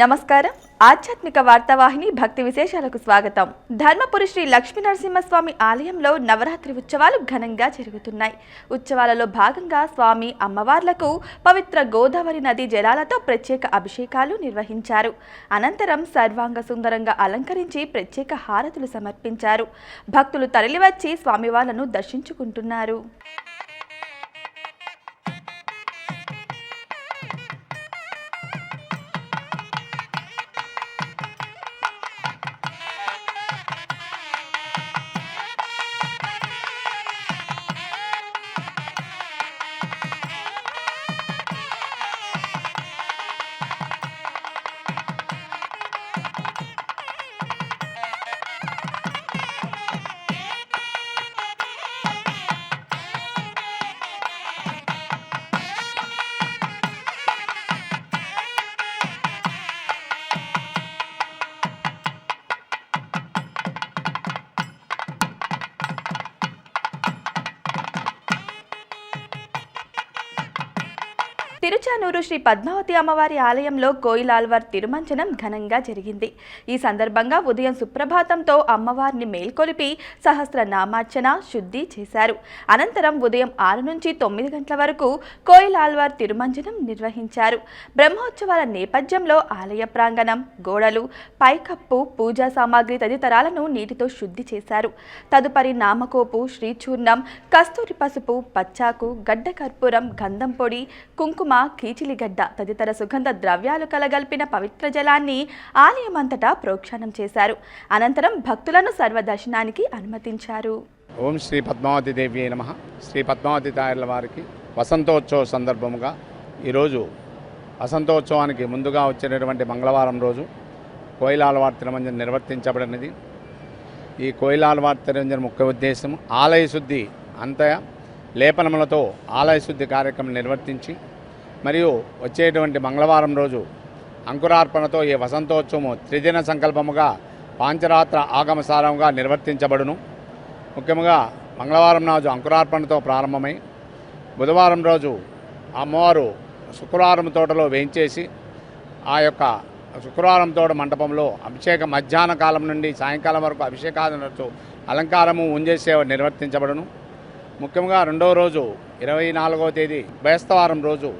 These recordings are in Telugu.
నమస్కారం. ఆధ్యాత్మిక వార్తావాహిని భక్తి విశేషాలకు స్వాగతం. ధర్మపురి శ్రీ లక్ష్మీ నరసింహస్వామి ఆలయంలో నవరాత్రి ఉత్సవాలు ఘనంగా జరుగుతున్నాయి. ఉత్సవాలలో భాగంగా స్వామి అమ్మవార్లకు పవిత్ర గోదావరి నది జలాలతో ప్రత్యేక అభిషేకాలు నిర్వహించారు. అనంతరం సర్వాంగ సుందరంగా అలంకరించి ప్రత్యేక హారతులు సమర్పించారు. భక్తులు తరలివచ్చి స్వామివార్లను దర్శించుకుంటున్నారు. తిరుచానూరు శ్రీ పద్మావతి అమ్మవారి ఆలయంలో కోయిలాల్వార్ తిరుమంచనం ఘనంగా జరిగింది. ఈ సందర్భంగా ఉదయం సుప్రభాతంతో అమ్మవారిని మేల్కొలిపి సహస్ర నామార్చన శుద్ధి చేశారు. అనంతరం ఉదయం ఆరు నుంచి తొమ్మిది గంటల వరకు కోయిలాల్వార్ తిరుమంజనం నిర్వహించారు. బ్రహ్మోత్సవాల నేపథ్యంలో ఆలయ ప్రాంగణం గోడలు పైకప్పు పూజా సామాగ్రి తదితరాలను నీటితో శుద్ధి చేశారు. తదుపరి నామకోపు శ్రీచూర్ణం కస్తూరి పసుపు పచ్చాకు గడ్డ కర్పూరం గంధం పొడి కుంకుమ కీచిలిగడ్డ తదితర సుగంధ ద్రవ్యాలు కలగల్పిన పవిత్ర జలాన్ని ఆలయమంతటా ప్రోక్షణం చేశారు. అనంతరం భక్తులను సర్వదర్శనానికి అనుమతించారు. ఓం శ్రీ పద్మావతి దేవి నమ. శ్రీ పద్మావతి తాయర్ల వారికి వసంతోత్సవ సందర్భముగా ఈరోజు వసంతోత్సవానికి ముందుగా వచ్చినటువంటి మంగళవారం రోజు కోయిలాలవారి తిరుమంజనం నిర్వర్తించబడినది. ఈ కోయిలాలవారి తిరుమంజన ముఖ్య ఉద్దేశం ఆలయ శుద్ధి అంతయ లేపనములతో ఆలయ శుద్ధి కార్యక్రమం నిర్వర్తించి మరియు వచ్చేటువంటి మంగళవారం రోజు అంకురార్పణతో ఈ వసంతోత్సవము త్రిదిన సంకల్పముగా పాంచరాత్ర ఆగమసారంగా నిర్వర్తించబడును. ముఖ్యంగా మంగళవారం రోజు అంకురార్పణతో ప్రారంభమై బుధవారం రోజు అమ్మవారు శుక్రవారం తోటలో వేయించేసి ఆ యొక్క శుక్రవారం తోట మంటపంలో అభిషేక మధ్యాహ్న కాలం నుండి సాయంకాలం వరకు అభిషేకాలతో అలంకారము ఉంజేసేవ నిర్వర్తించబడును. ముఖ్యంగా రెండవ రోజు ఇరవై నాలుగవ తేదీ బేస్తవారం రోజు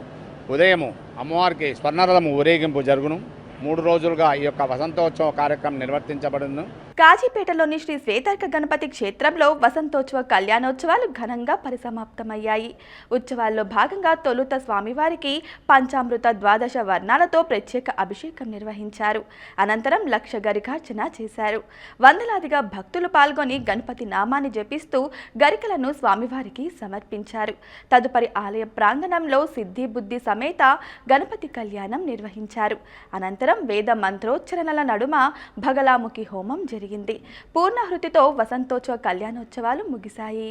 ఉదయము అమ్మవారికి స్వర్ణరథము ఊరేగింపు జరుగును. మూడు రోజులుగా ఈ యొక్క వసంతోత్సవ కార్యక్రమం నిర్వర్తించబడును. కాజీపేటలోని శ్రీ శ్వేతార్క గణపతి క్షేత్రంలో వసంతోత్సవ కళ్యాణోత్సవాలు ఘనంగా పరిసమాప్తమయ్యాయి. ఉత్సవాల్లో భాగంగా తొలుత స్వామివారికి పంచామృత ద్వాదశ వర్ణాలతో ప్రత్యేక అభిషేకం నిర్వహించారు. అనంతరం లక్ష గరికార్చన చేశారు. వందలాదిగా భక్తులు పాల్గొని గణపతి నామాన్ని జపిస్తూ గరికలను స్వామివారికి సమర్పించారు. తదుపరి ఆలయ ప్రాంగణంలో సిద్ధి బుద్ధి సమేత గణపతి కళ్యాణం నిర్వహించారు. అనంతరం వేద మంత్రోచ్చరణల నడుమ భగలాముఖి హోమం జరిగింది. పూర్ణహృతితో వసంతోత్సవ కళ్యాణోత్సవాలు ముగిశాయి.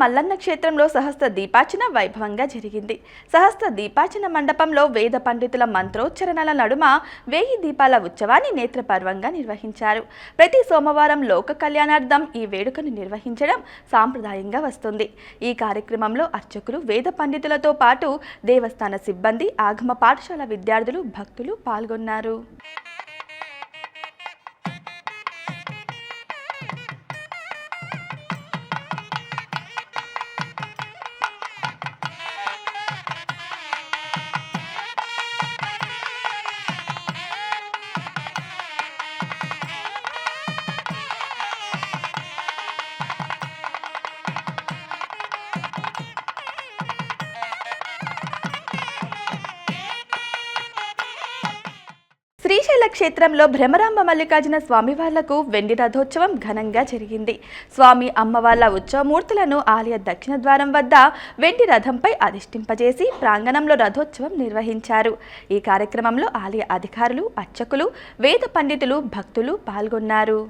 మల్లన్న క్షేత్రంలో సహస్ర దీపార్చన వైభవంగా జరిగింది. సహస్ర దీపార్చన మండపంలో వేద పండితుల మంత్రోచ్చరణల నడుమ వేయి దీపాల ఉత్సవాన్ని నేత్రపర్వంగా నిర్వహించారు. ప్రతి సోమవారం లోక కళ్యాణార్థం ఈ వేడుకను నిర్వహించడం సాంప్రదాయంగా వస్తుంది. ఈ కార్యక్రమంలో అర్చకులు వేద పండితులతో పాటు దేవస్థాన సిబ్బంది ఆగమ పాఠశాల విద్యార్థులు భక్తులు పాల్గొన్నారు. క్షేత్రంలో భ్రమరాంబ మల్లికార్జున స్వామివార్లకు వెండి రథోత్సవం ఘనంగా జరిగింది. స్వామి అమ్మవార్ల ఉత్సవమూర్తులను ఆలయ దక్షిణ ద్వారం వద్ద వెండి రథంపై అధిష్టింపజేసి ప్రాంగణంలో రథోత్సవం నిర్వహించారు. ఈ కార్యక్రమంలో ఆలయ అధికారులు అర్చకులు వేద పండితులు భక్తులు పాల్గొన్నారు.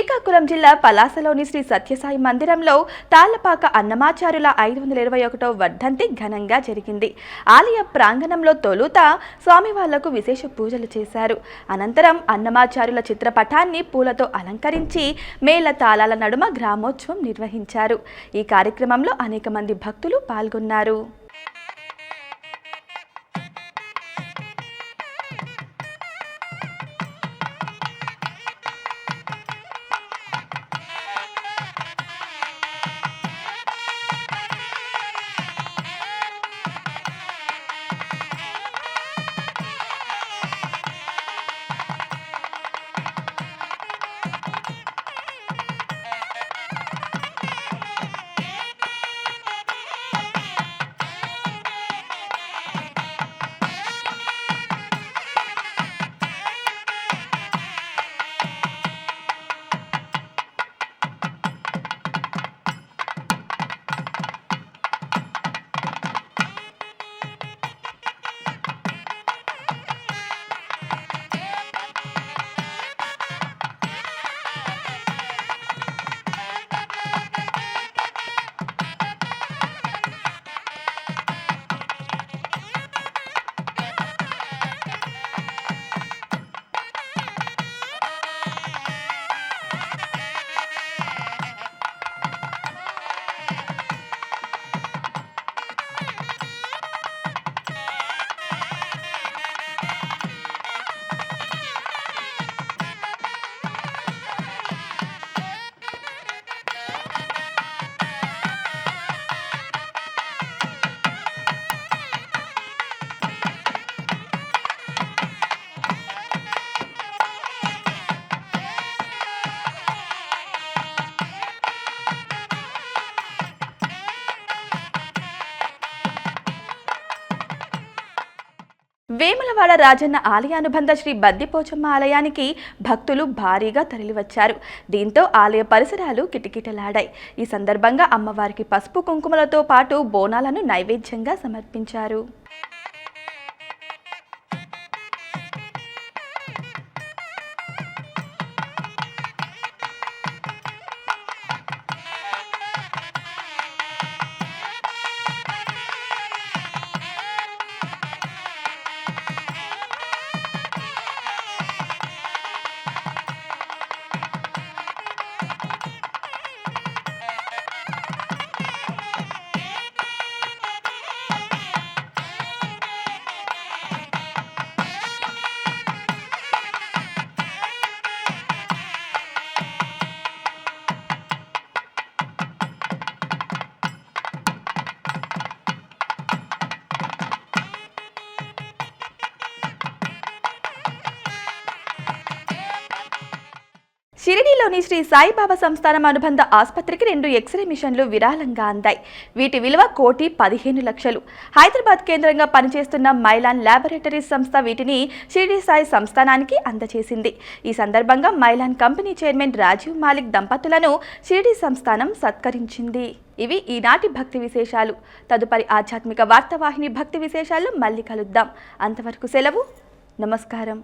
శ్రీకాకుళం జిల్లా పలాసలోని శ్రీ సత్యసాయి మందిరంలో తాళ్ళపాక అన్నమాచారుల ఐదు వందల ఇరవై ఒకటో వర్ధంతి ఘనంగా జరిగింది. ఆలయ ప్రాంగణంలో తొలుత స్వామివార్లకు విశేష పూజలు చేశారు. అనంతరం అన్నమాచారుల చిత్రపటాన్ని పూలతో అలంకరించి మేళ తాళాల నడుమ గ్రామోత్సవం నిర్వహించారు. ఈ కార్యక్రమంలో అనేక మంది భక్తులు పాల్గొన్నారు. విజయవాడ రాజన్న ఆలయ అనుబంధ శ్రీ బద్దిపోచమ్మ ఆలయానికి భక్తులు భారీగా తరలివచ్చారు. దీంతో ఆలయ పరిసరాలు కిటకిటలాడాయి. ఈ సందర్భంగా అమ్మవారికి పసుపు కుంకుమలతో పాటు బోనాలను నైవేద్యంగా సమర్పించారు. ఢిల్లీలోని శ్రీ సాయిబాబా సంస్థానం అనుబంధ ఆసుపత్రికి రెండు ఎక్స్రే మిషన్లు విరాళంగా అందాయి. వీటి విలువ కోటి పదిహేను లక్షలు. హైదరాబాద్ కేంద్రంగా పనిచేస్తున్న మైలాన్ ల్యాబొరేటరీస్ సంస్థ వీటిని షిరిడీ సాయి సంస్థానానికి అందజేసింది. ఈ సందర్భంగా Mylan company chairman Rajiv Malik దంపతులను షిరిడీ సంస్థానం సత్కరించింది. ఇవి ఈనాటి భక్తి విశేషాలు. తదుపరి ఆధ్యాత్మిక వార్తావాహిని భక్తి విశేషాలు మళ్ళీ కలుద్దాం. అంతవరకు సెలవు. నమస్కారం.